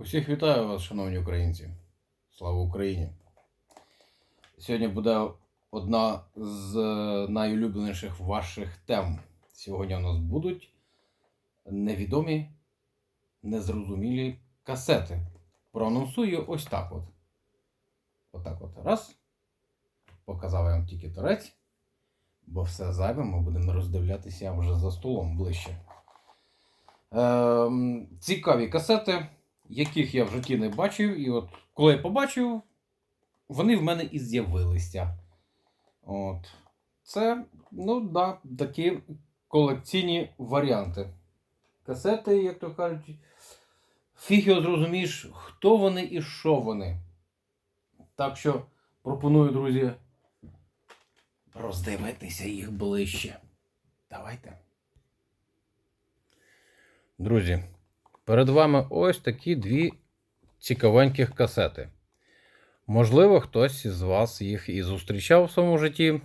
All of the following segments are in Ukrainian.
Усіх вітаю вас, шановні українці. Слава Україні! Сьогодні буде одна з е, найулюбленіших ваших тем. Сьогодні у нас будуть невідомі, незрозумілі касети. Проанонсую ось так от. Отак от. Раз. Показав я вам тільки торець, бо все зайве ми будемо роздивлятися вже за столом ближче. Ем, цікаві касети, яких я в житті не бачив, і от коли я побачив, вони в мене і з'явилися. От. Це, ну да, такі колекційні варіанти. Касети, як то кажуть, фіг його зрозумієш, хто вони і що вони. Так що пропоную, друзі, роздивитися їх ближче. Давайте. Друзі, перед вами ось такі дві цікавеньких касети. Можливо, хтось із вас їх і зустрічав в своєму житті.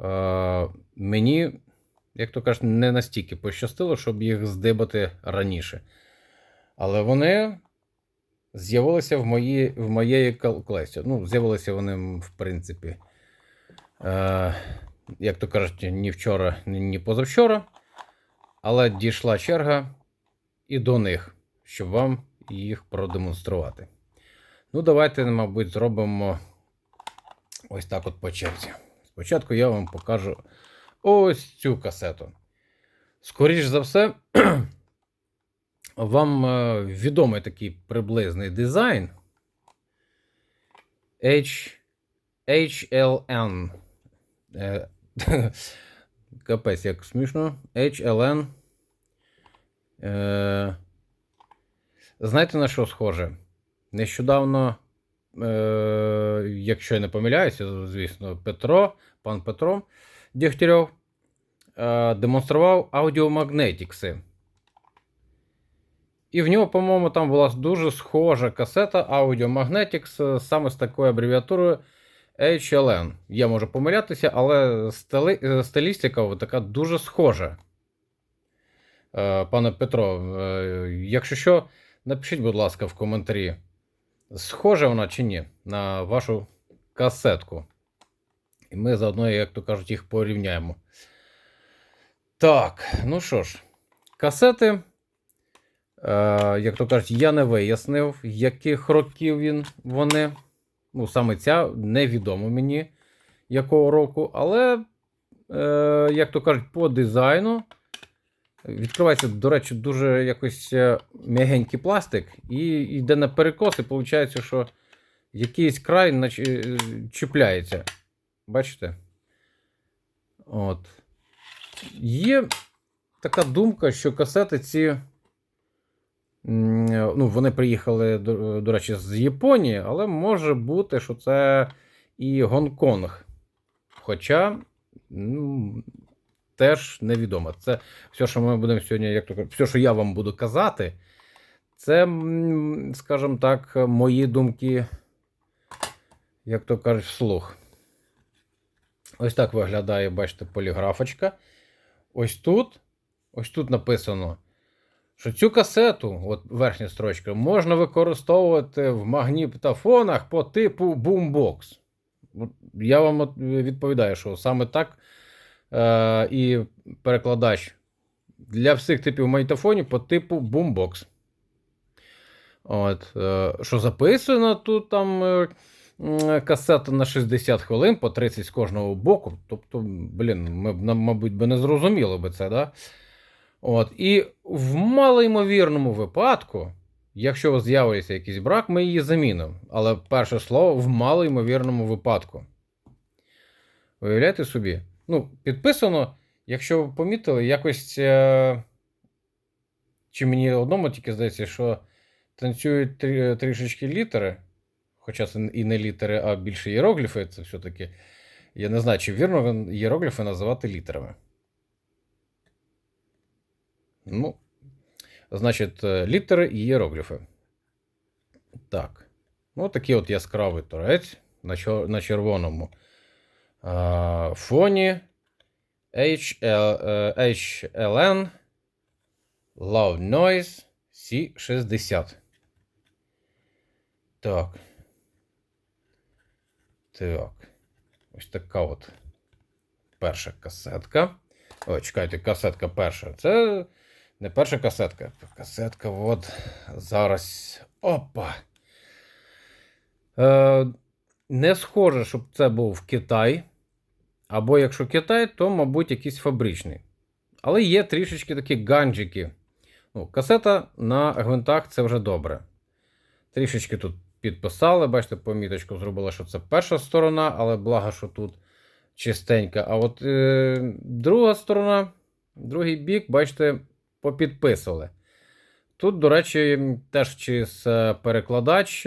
Е, мені, як то кажуть, не настільки пощастило, щоб їх здибати раніше. Але вони з'явилися в моїй в моєї колекції. Ну, з'явилися вони, в принципі, е, як то кажуть, ні вчора, ні позавчора. Але дійшла черга і до них, щоб вам їх продемонструвати. Ну, давайте, мабуть, зробимо ось так от по черзі. Спочатку я вам покажу ось цю касету. Скоріше за все, вам е, відомий такий приблизний дизайн H... HLN. Е, Капець, як смішно. HLN. Е, знаєте на що схоже? Нещодавно, е, якщо я не помиляюся, звісно, Петро, пан Петро Дегтярьов е, демонстрував аудіомагнетікси. І в нього, по-моєму, там була дуже схожа касета Audio саме з такою абревіатурою HLN. Я можу помилятися, але стилістика така дуже схожа. Е, Пане Петро, е, якщо що, напишіть, будь ласка, в коментарі, схожа вона чи ні на вашу касетку. І ми заодно, як то кажуть, їх порівняємо. Так, ну що ж, касети, е, як то кажуть, я не вияснив, яких років він вони. Ну, саме ця невідомо мені якого року, але, е, як то кажуть, по дизайну. Відкривається, до речі, дуже якось е, м'ягенький пластик, і йде на перекос, і виходить, що якийсь край нач... е, чіпляється. Бачите? От. Є така думка, що касети ці. Ну, вони приїхали, до, до речі, з Японії, але може бути, що це і Гонконг. Хоча. ну, теж невідомо. Це все, що ми будемо сьогодні, як то все, що я вам буду казати, це, скажімо так, мої думки, як то кажуть, вслух. Ось так виглядає, бачите, поліграфочка. Ось тут, ось тут написано, що цю касету, от верхня строчка, можна використовувати в магнітофонах по типу Boombox. Я вам відповідаю, що саме так е, і перекладач для всіх типів магнітофонів по типу Boombox. От, е, Що записано тут там е, касета на 60 хвилин по 30 з кожного боку. Тобто, блін, ми нам, мабуть, би не зрозуміли би це, да? От, І в малоймовірному випадку, якщо з'явиться якийсь брак, ми її замінимо. Але перше слово в малоймовірному випадку. Уявляєте собі? Ну, підписано, якщо ви помітили, якось. Е... Чи мені одному тільки здається, що танцюють трі- трішечки літери. Хоча це і не літери, а більше іерогліфи, це все-таки. Я не знаю, чи вірно іерогліфи називати літерами. Ну, значить, е, літери і іерогліфи. Так. Ну, такий от яскравий торець на, червоному фоні HL, е, HLN Loud Noise C60. Так. Так. Ось така от перша касетка. О, чекайте, касетка перша. Це не перша касетка. Касетка, от зараз. Опа. Е, не схоже, щоб це був Китай. Або якщо Китай, то, мабуть, якийсь фабричний. Але є трішечки такі ганджики. Ну, касета на гвинтах це вже добре. Трішечки тут підписали, бачите, поміточку зробили, що це перша сторона, але благо, що тут чистенька. А от е, друга сторона, другий бік, бачите, попідписували. Тут, до речі, теж через е, перекладач.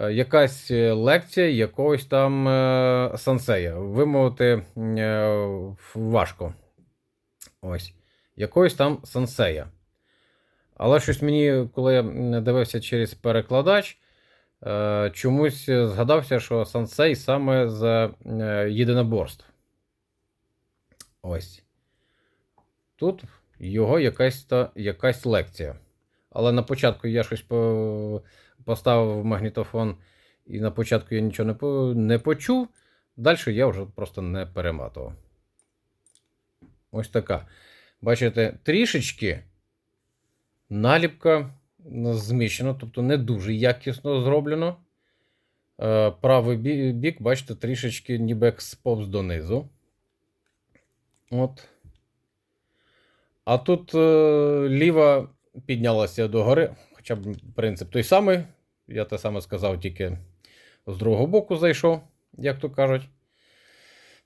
Е, Якась лекція якогось там е, сенсея. Вимовити е, важко. Ось. Якогось там сенсея. Але щось мені, коли я дивився через перекладач, е, чомусь згадався, що сенсей саме з е, єдиноборств. Ось. Тут його якась, та, якась лекція. Але на початку я щось по, поставив магнітофон, і на початку я нічого не, по, не почув. Далі я вже просто не перематував. Ось така. Бачите, трішечки наліпка зміщена, тобто не дуже якісно зроблено. Е, Правий бік, бачите, трішечки ніби як сповз донизу. От. А тут е, ліва піднялася догори, хоча б принцип той самий. Я те саме сказав, тільки з другого боку зайшов, як то кажуть.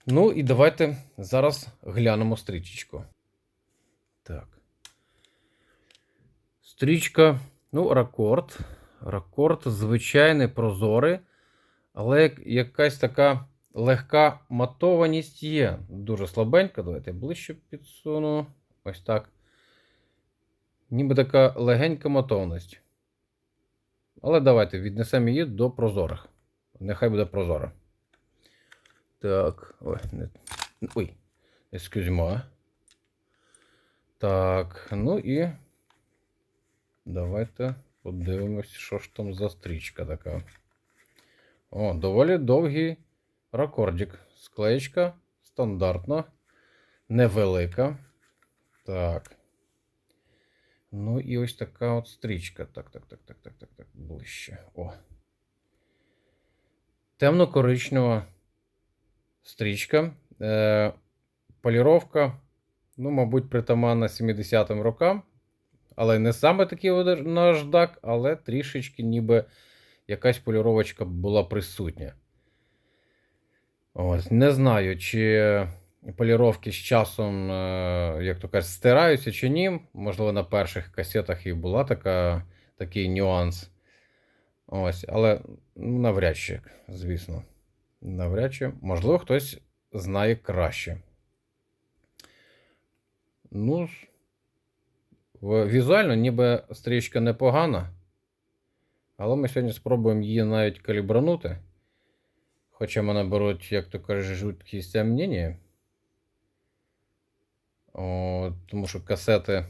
Ну і давайте зараз глянемо стрічечку. Так. Стрічка, ну, ракорд. Ракорд звичайний, прозорий, але якась така легка матованість є. Дуже слабенька. Давайте ближче підсуну. Ось так. Ніби така легенька матовність. Але давайте віднесемо її до прозорих. Нехай буде прозора. Так. Ой, не... Ой. Ескюзьма. Так, ну і давайте подивимось, що ж там за стрічка така. О, доволі довгий ракордик. Склеєчка стандартна, невелика. Так. Ну і ось така от стрічка. Так, так, так, так, так, так, так, ближче. О. Темно-коричнева стрічка. Е, поліровка, ну, мабуть, притаманна 70-м рокам. Але не саме такий наждак, але трішечки ніби якась поліровочка була присутня. От, не знаю, чи поліровки з часом, е, як то кажуть, стираються чи ні. Можливо, на перших касетах і була така, такий нюанс. Ось, але ну, навряд чи, звісно. Навряд чи. Можливо, хтось знає краще. Ну, візуально, ніби стрічка непогана. Але ми сьогодні спробуємо її навіть калібранути. Хоча мене беруть, як то кажуть, жуткі сомнення. Тому що касети,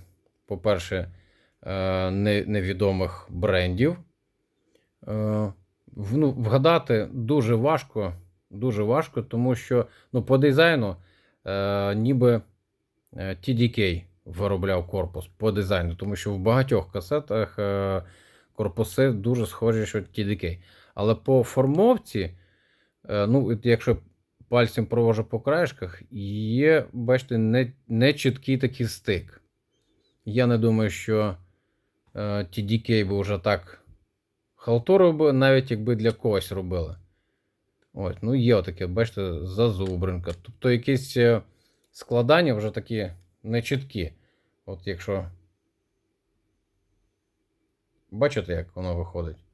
по-перше, е, невідомих брендів. Е, ну, вгадати дуже важко, дуже важко, тому що ну, по дизайну е, ніби TDK виробляв корпус по дизайну, тому що в багатьох касетах корпуси дуже схожі, що TDK. Але по формовці, ну, якщо пальцем провожу по краєшках, є, бачите, не, не чіткий такий стик. Я не думаю, що е, TDK би вже так халтурив би, навіть якби для когось робили. Ось, ну є отаке, бачите, зазубринка. Тобто якісь е, складання вже такі нечіткі. От якщо. Бачите, як воно виходить?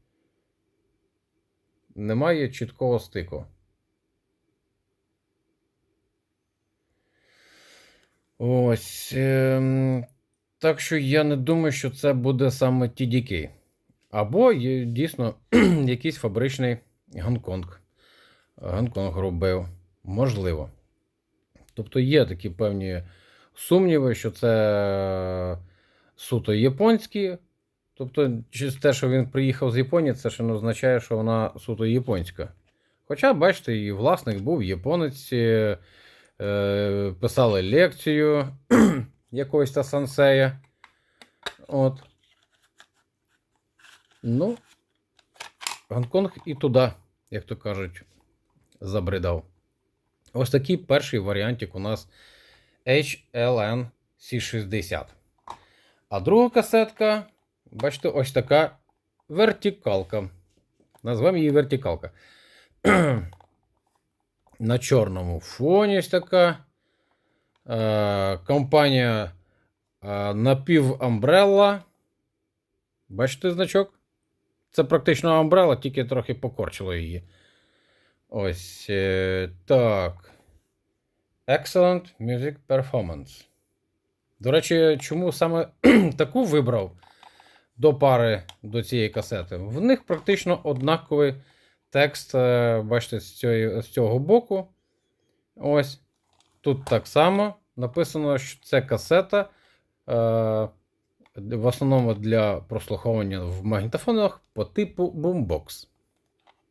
Немає чіткого стику. Ось. ем, так що я не думаю, що це буде саме TDK. Або є дійсно якийсь фабричний Гонконг. Гонконг робив. Можливо. Тобто є такі певні сумніви, що це суто японські, Тобто, через те, що він приїхав з Японії, це ще не означає, що вона суто японська. Хоча, бачите, і власник був японець, е, писали лекцію якогось та сансея. От. Ну, Гонконг і туди, як то кажуть, забридав. Ось такий перший варіантик у нас HLN C60. А друга касетка, бачите, ось така вертикалка. Назвемо її вертикалка. На чорному фоні ось така. Е, компанія е, Напів Umbrella. Бачите значок? Це практично Umbrella, тільки трохи покорчило її. Ось е, так. Excellent Music Performance. До речі, чому саме таку вибрав до пари до цієї касети? В них практично однаковий текст, е, бачите, з, цієї, з цього боку. Ось. Тут так само написано, що це касета. Е, в основному для прослуховування в магнітофонах по типу Boombox.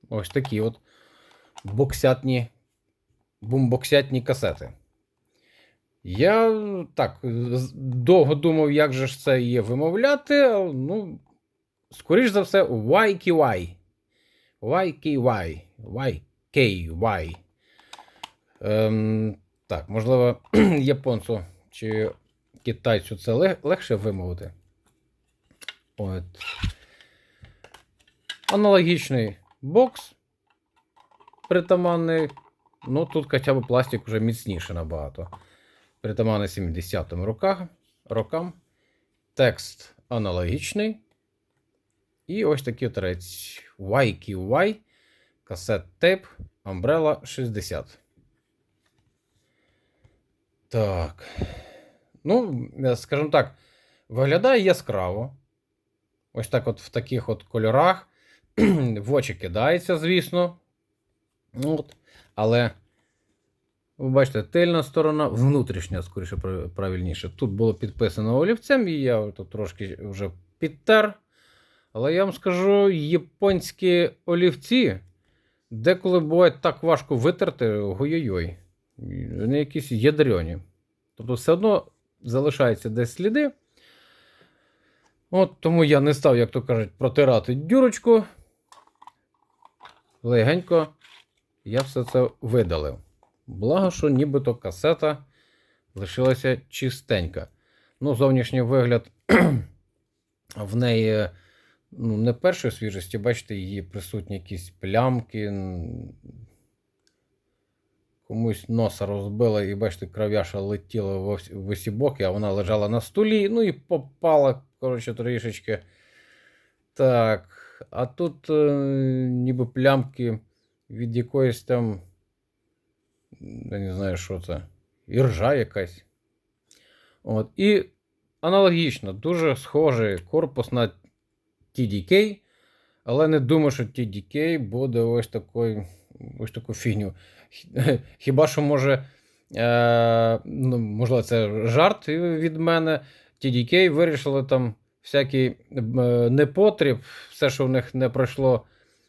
Ось такі от боксятні, бумбоксятні касети. Я так довго думав, як же ж це є вимовляти. Ну, скоріш за все, YKY. YKY. YKY. Ем, так, можливо, японцю чи китайцю це лег- легше вимовити. От. Аналогічний бокс притаманний. Ну, тут хоча б пластик вже міцніше набагато. Притаманний 70-м роках, рокам. Текст аналогічний. І ось такий торець YQY, касет тейп, Umbrella 60. Так. Ну, е, скажімо так, виглядає яскраво. Ось так, от в таких от кольорах. в очі кидається, звісно. Ну, От. Але, ви бачите, тильна сторона, внутрішня, скоріше правильніше. Тут було підписано олівцем, і я тут трошки вже підтер. Але я вам скажу, японські олівці деколи буває так важко витерти, ой-ой-ой. Вони якісь ядрені. Тобто, все одно залишаються десь сліди. От тому я не став, як то кажуть, протирати дюрочку. Легенько я все це видалив. Благо, що нібито касета лишилася чистенька. Ну, зовнішній вигляд в неї ну, не першої свіжості, бачите, її присутні якісь плямки. Комусь носа розбила, і бачите, кров'яша летіла в усі боки, а вона лежала на столі, ну і попала, коротше, трішечки. Так. А тут е, ніби плямки від якоїсь там. Я не знаю, що це. Іржа якась. От. І аналогічно, дуже схожий корпус на TDK, але не думаю, що TDK буде ось такою, ось таку фігню. Хіба що може, е, ну, можливо, це жарт від мене. TDK вирішили там всякий е, непотріб, все, що в них не пройшло,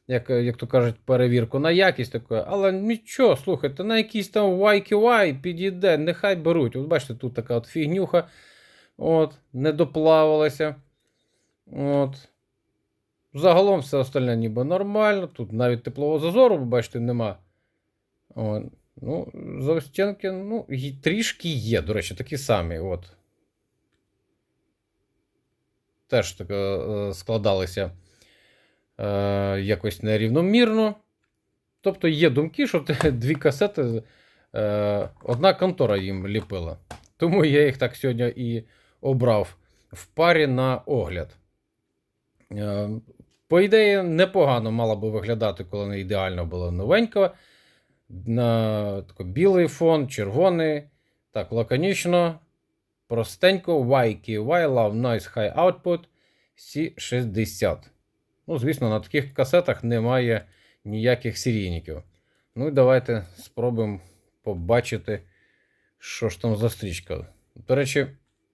як, як то кажуть, перевірку на якість таке. Але нічого, слухайте, на якийсь там YQY підійде, нехай беруть. От бачите, тут така от фігнюха. От, не доплавалася. От. Загалом все остальне ніби нормально. Тут навіть теплового зазору, ви бачите, нема. От. Ну, заостінки, ну, трішки є, до речі, такі самі. От. Теж так, е, складалися е, якось нерівномірно. Тобто є думки, що дві касети, е, одна контора їм ліпила. Тому я їх так сьогодні і обрав в парі на огляд. Е, По ідеї, непогано мала би виглядати, коли не ідеально була новенька. На тако, білий фон, червоний. Так, лаконічно, простенько, YKY, Love Noise High Output C60. Ну, звісно, на таких касетах немає ніяких серійників. Ну і давайте спробуємо побачити, що ж там за стрічка. До речі,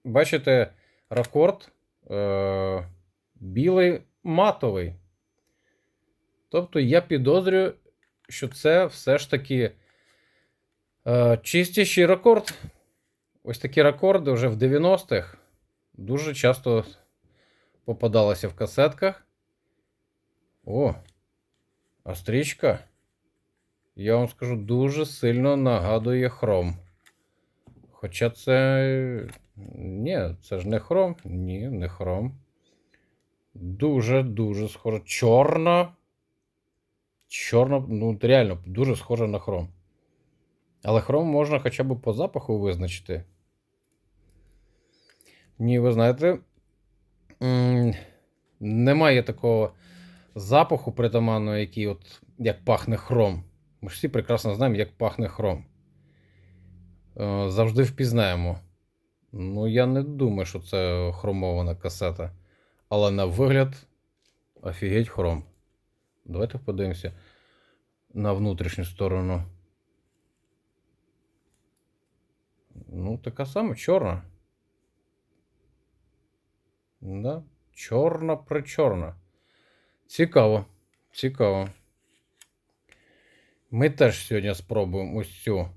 бачите, рекорд. Е- білий матовий. Тобто я підозрюю, що це все ж таки е, чистіший рекорд. Ось такі рекорди вже в 90-х дуже часто попадалися в касетках. О, а стрічка, я вам скажу, дуже сильно нагадує хром. Хоча це. Ні, це ж не хром. Ні, не хром. Дуже-дуже схоже. Чорна. Чорна, ну реально, дуже схоже на хром. Але хром можна хоча б по запаху визначити. Ні, ви знаєте, немає такого запаху притаманного, який от як пахне хром. Ми ж всі прекрасно знаємо, як пахне хром. Е, Завжди впізнаємо. Ну, я не думаю, що це хромована касета. Але на вигляд офігеть хром. Давайте подивимося на внутрішню сторону. Ну, така сама чорна. Да? Чорна причорна. Цікаво. Цікаво. Ми теж сьогодні спробуємо ось цю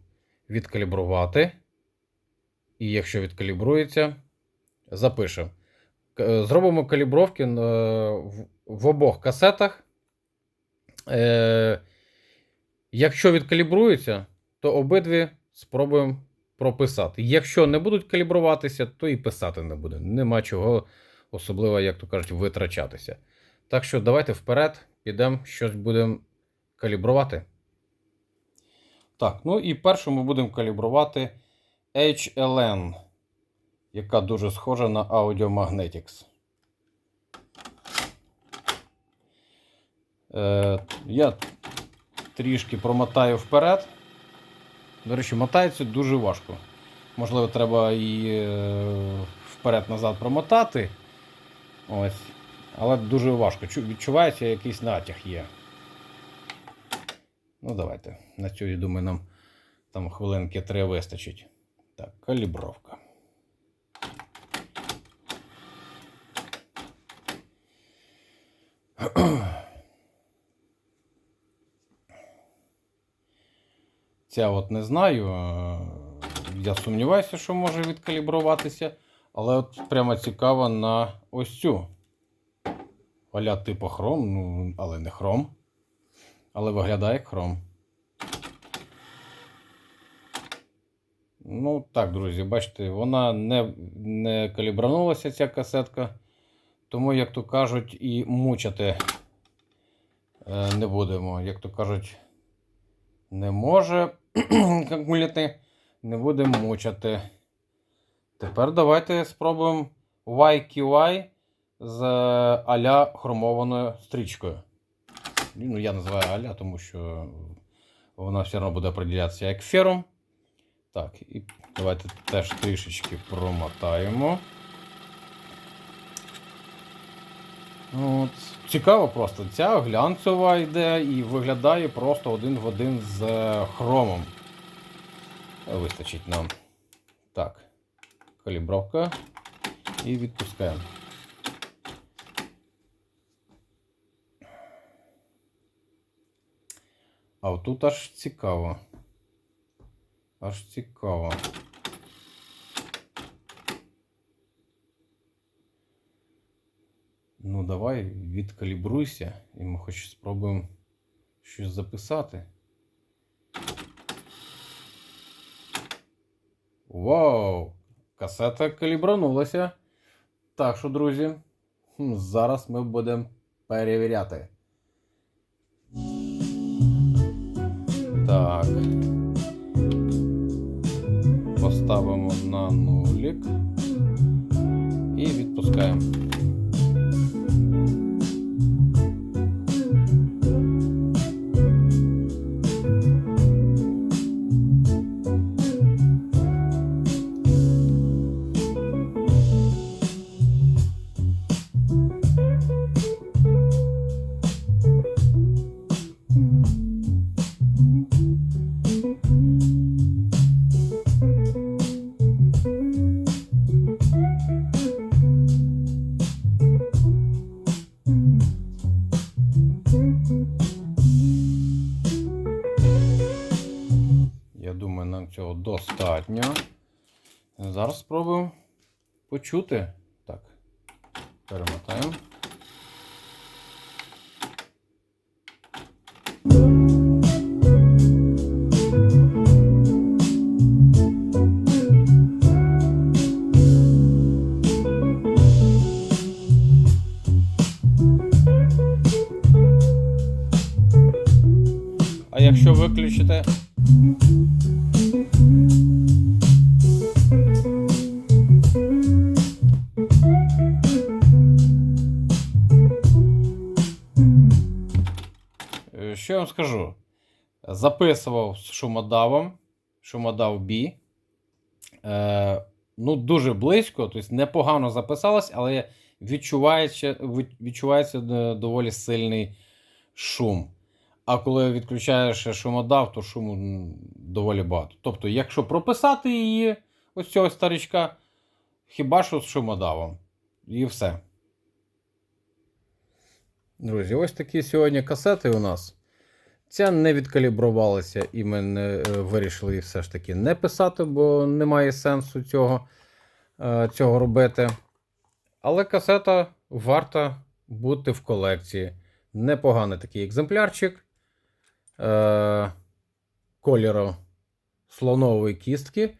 відкалібрувати. І якщо відкалібрується, запишемо. Е, Зробимо калібровки е, в- обох касетах. Е, Якщо відкалібрується, то обидві спробуємо прописати. Якщо не будуть калібруватися, то і писати не буде. Нема чого, особливо, як то кажуть, витрачатися. Так що давайте вперед, підемо, щось будемо калібрувати. Так, ну і першу ми будемо калібрувати HLN, яка дуже схожа на Audio Magnetics. Е, я трішки промотаю вперед. До речі, мотається дуже важко. Можливо, треба і е, вперед-назад промотати. Ось. Але дуже важко. Чу- Відчувається, якийсь натяг є. Ну, давайте. На цю, я думаю, нам там хвилинки три вистачить. Так, калібровка. Ця от не знаю. е, Я сумніваюся, що може відкалібруватися. Але от прямо цікаво на ось цю. Аля типу хром, ну, але не хром. Але виглядає як хром. Ну, так, друзі, бачите, вона не, не калібранулася, ця касетка. Тому, як то кажуть, і мучити е, не будемо. Як то кажуть, не може як муляти, не будемо мучити. Тепер давайте спробуємо YQI з аля хромованою стрічкою. Ну, я називаю аля, тому що вона все одно буде определятися як ферум. Так, і давайте теж трішечки промотаємо. От. Цікаво просто. Ця глянцева йде і виглядає просто один в один з е, хромом. Вистачить нам. Так. Калібровка. І відпускаємо. А отут аж цікаво. Аж цікаво. Ну, давай відкалібруйся, і ми хоч спробуємо щось записати. Вау! Касета калібранулася. Так що, друзі, зараз ми будемо перевіряти. Так. Поставимо на нулік і відпускаємо. Почути. Так, перемотаємо. Записував з шумодавом, шумодав B. Е, ну, дуже близько, тобто непогано записалось, але відчувається, відчувається е, доволі сильний шум. А коли відключаєш шумодав, то шуму доволі багато. Тобто, якщо прописати її, ось цього старичка, хіба що з шумодавом. І все. Друзі, ось такі сьогодні касети у нас. Ця не відкалібрувалася, і ми не, е, вирішили все ж таки не писати, бо немає сенсу цього, е, цього робити. Але касета варта бути в колекції. Непоганий такий екземплярчик е, кольору слонової кістки.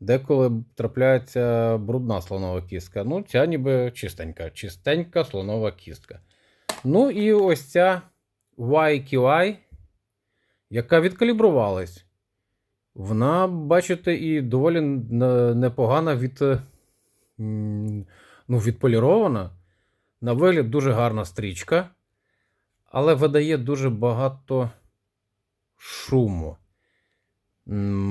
Деколи трапляється брудна слонова кістка. Ну, ця ніби чистенька, чистенька слонова кістка. Ну і ось ця YQI, яка відкалібрувалась. Вона, бачите, і доволі непогана від, е, ну, відполірована. На вигляд дуже гарна стрічка, але видає дуже багато шуму.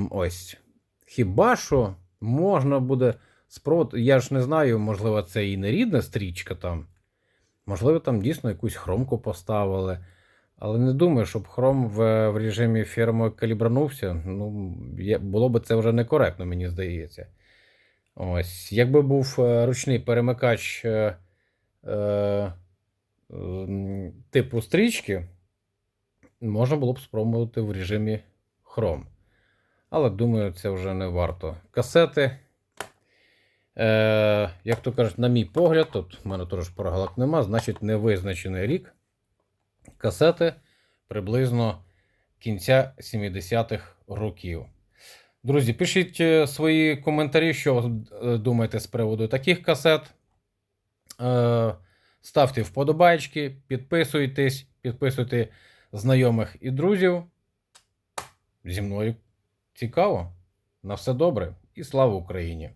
Ось. Хіба що можна буде спробувати. Я ж не знаю, можливо, це і не рідна стрічка там. Можливо, там дійсно якусь хромку поставили. Але не думаю, щоб хром в, в режимі фермо калібранувся. Ну, було би це вже некоректно, мені здається. Ось. Якби був е, ручний перемикач е, е, типу стрічки, можна було б спробувати в режимі хром. Але думаю, це вже не варто. Касети. Е, як то кажуть, на мій погляд, тут в мене теж прогалак нема, значить невизначений рік. Касети приблизно кінця 70-х років. Друзі, пишіть е, свої коментарі, що е, думаєте з приводу таких касет. Е, ставте вподобайки, підписуйтесь, підписуйте знайомих і друзів. Зі мною цікаво. На все добре і слава Україні!